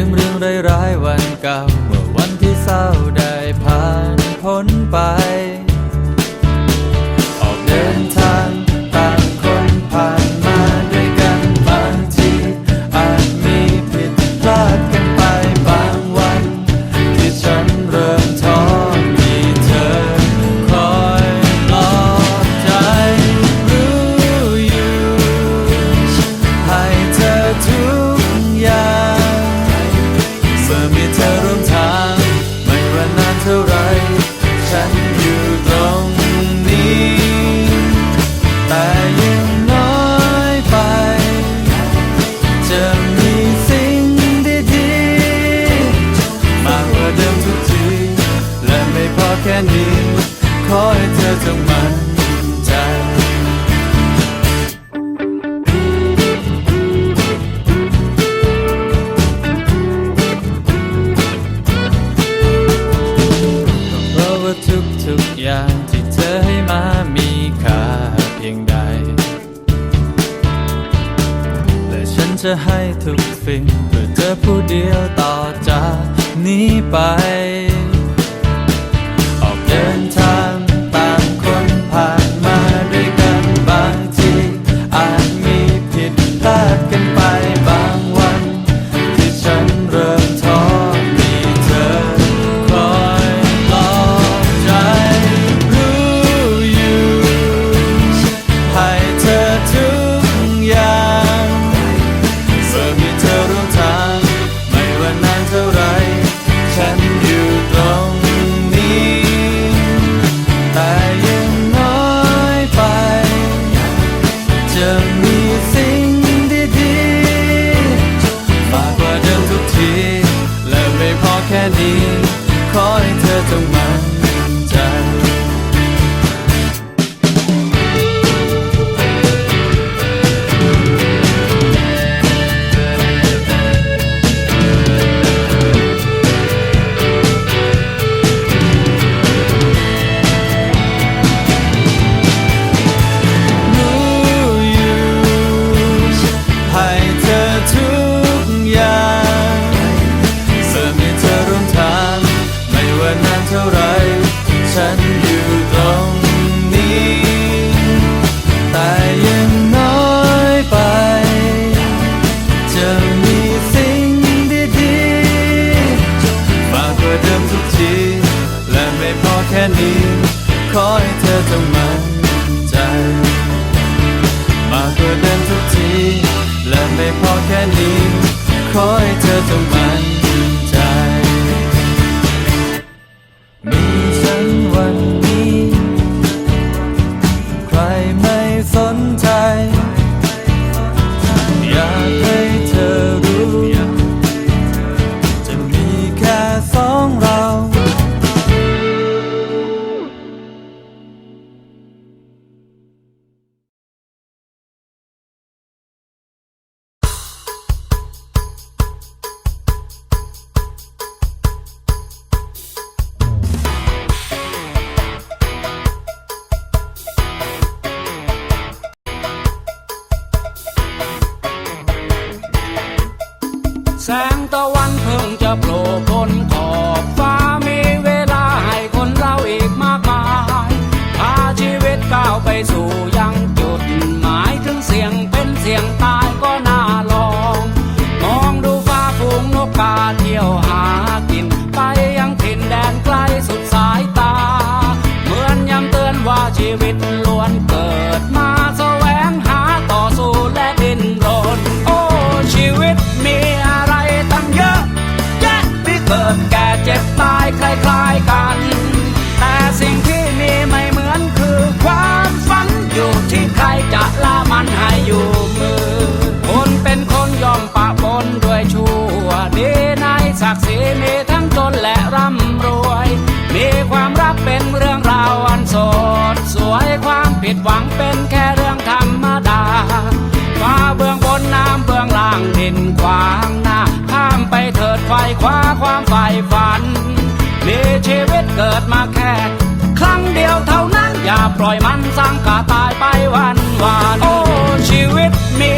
ลืมเรื่องร้ายๆวันเก่าเมื่อวันที่เศร้าได้ผ่านพ้นไป อยงใด และฉันจะให้ทุกสิ่งเพื่อเธอผู้เดียวต่อจากนี้ไป 的。 ต้มั่นใจ มากกว่าเดินทุกที และไม่พอแค่นี้ ขอให้เธอจง แสงตะวันเพิ่งจะโผล่บนขอบฟ้า เป็นแค่เรื่องธรรมดาฟ้าเบื้องบนน้ำเบื้องล่างดินขวางหน้าข้ามไปเถิดไฟคว้าความฝ่ายฝัน มีชีวิตเกิดมาแค่ ครั้งเดียวเท่านั้นอย่าปล่อยมันสร้งกาตายไปวันวานโอ้ชีวิตมี